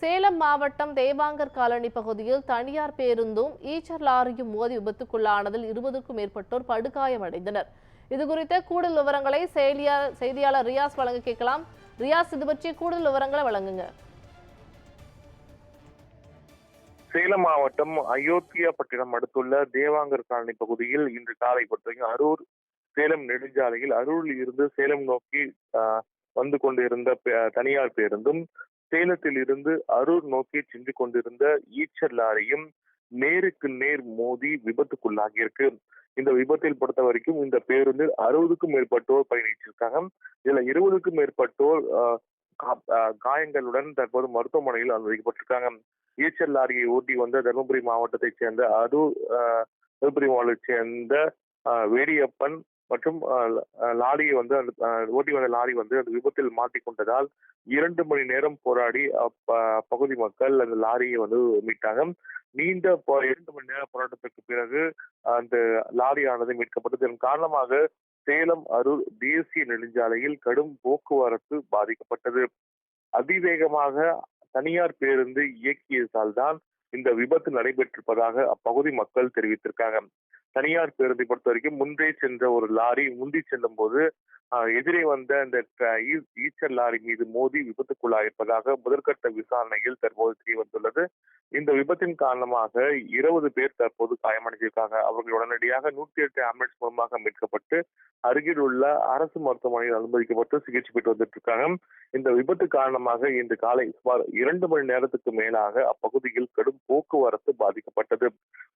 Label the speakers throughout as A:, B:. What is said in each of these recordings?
A: சேலம் மாவட்டம் தேவாங்கர் காலனி பகுதியில் தனியார் பேருந்தும் ஈச்சர் லாரியும் மோதி விபத்துக்குள்ளானதில் இருபதுக்கும் மேற்பட்டோர் படுகாயமடைந்தனர். இது குறித்த கூடுதல் விவரங்களை செய்தியா- செய்தியாளர் ரியாஸ் வழங்க கேட்கலாம். ரியாஸ் இது பற்றி கூடுதல் விவரங்களை வழங்குங்க.
B: சேலம் மாவட்டம் அயோத்தியாபட்டினம் அடுத்துள்ள தேவாங்கர் காலனி பகுதியில் இன்று காலை பொறுத்தவரைக்கும் அரூர் சேலம் நெடுஞ்சாலையில் அரூரில் இருந்து சேலம் நோக்கி வந்து கொண்டிருந்த தனியார் பேருந்தும் சேலத்தில் இருந்து அரூர் நோக்கி சென்று கொண்டிருந்த ஈச்சர் லாரியும் நேருக்கு நேர் மோதி விபத்துக்குள்ளாகியிருக்கு. இந்த விபத்தில் பொறுத்த வரைக்கும் இந்த பேருந்தில் அறுபதுக்கும் மேற்பட்டோர் பயணிச்சிருக்காங்க இதுல இருபதுக்கும் மேற்பட்டோர் கா- காயங்களுடன் தற்போது மருத்துவமனையில் அனுமதிக்கப்பட்டிருக்காங்க. ஈச்சர் லாரியை ஓட்டி வந்த தருமபுரி மாவட்டத்தைச் சேர்ந்த அரூர் தருமபுரி மாவட்டத்தைச் சேர்ந்த வேடியப்பன் மற்றும் லாரியை வந்து ஓட்டி வந்த லாரி வந்து அந்த விபத்தில் மாட்டிக்கொண்டதால் இரண்டு மணி நேரம் போராடி அப்பகுதி மக்கள் அந்த லாரியை வந்து மீட்டாங்க. நீண்ட போ- இரண்டு மணி நேர போராட்டத்திற்கு பிறகு அந்த லாரியானது மீட்கப்பட்டது. இதன் காரணமாக சேலம் அரூர் தேசிய நெடுஞ்சாலையில் கடும் போக்குவரத்து பாதிக்கப்பட்டது. அதிவேகமாக தனியார் பேருந்து இயக்கியதால் தான் இந்த விபத்து நடைபெற்றிருப்பதாக அப்பகுதி மக்கள் தெரிவித்திருக்காங்க. தனியார் பேருந்தை பொறுத்த வரைக்கும் முன்பே சென்ற ஒரு லாரி முந்தி செல்லும் போது எதிரே வந்த அந்த ட- ஈச்சர் லாரி மீது மோதி விபத்துக்குள்ளாயிருப்பதாக முதற்கட்ட விசாரணையில் தற்போது தெரிய வந்துள்ளது இந்த விபத்தின் காரணமாக இருபது பேர் தற்போது காயமடைந்திருக்காங்க அவர்கள் உடனடியாக நூத்தி எட்டு ஆம்புலன்ஸ் மூலமாக மீட்கப்பட்டு அருகில் உள்ள அரசு மருத்துவமனையில் அனுமதிக்கப்பட்டு சிகிச்சை பெற்று வந்துட்டு இருக்காங்க இந்த விபத்து காரணமாக இன்று காலை சுமார் இரண்டு மணி நேரத்துக்கு மேலாக அப்பகுதியில் கடும் போக்குவரத்து பாதிக்கப்பட்டது.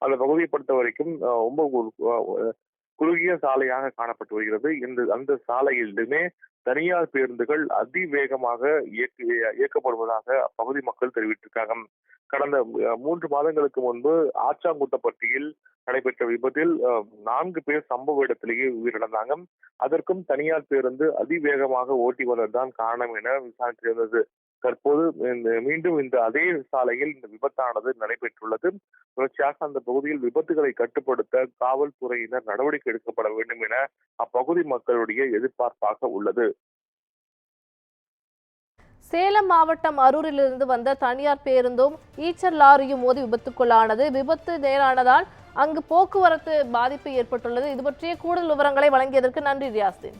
B: அந்த பகுதியை பொறுத்த வரைக்கும் அஹ், ரொம்ப ஒரு- குறுகிய சாலையாக காணப்பட்டு வருகிறது. இந்த அந்த சாலையிலுமே தனியார் பேருந்துகள் அதிவேகமாக இயக்க இயக்கப்படுவதாக அப்பகுதி மக்கள் தெரிவித்திருக்காங்க. கடந்த மூன்று மாதங்களுக்கு முன்பு ஆச்சாங்குட்டப்பட்டியில் நடைபெற்ற விபத்தில் நான்கு பேர் சம்பவ இடத்திலேயே உயிரிழந்தாங்க. அதற்கும் தனியார் பேருந்து அதிவேகமாக ஓட்டி வந்ததுதான் காரணம் என விசாரித்திருந்தது. தற்போது இந்த- மீண்டும் இந்த அதே சாலையில் இந்த விபத்தானது நடைபெற்றுள்ளது. தொடர்ச்சியாக அந்த பகுதியில் விபத்துகளை கட்டுப்படுத்த காவல்துறையினர் நடவடிக்கை எடுக்கப்பட வேண்டும் என அப்பகுதி மக்களுடைய எதிர்பார்ப்பாக உள்ளது.
A: சேலம் மாவட்டம் அரூரிலிருந்து வந்த தனியார் பேருந்தும் ஈச்சர் லாரியும் மோதி விபத்துக்குள்ளானது. விபத்து நேரானதால் அங்கு போக்குவரத்து பாதிப்பு ஏற்பட்டுள்ளது. இது பற்றிய கூடுதல் விவரங்களை வழங்கியதற்கு நன்றி ரியாஸ்தீன்.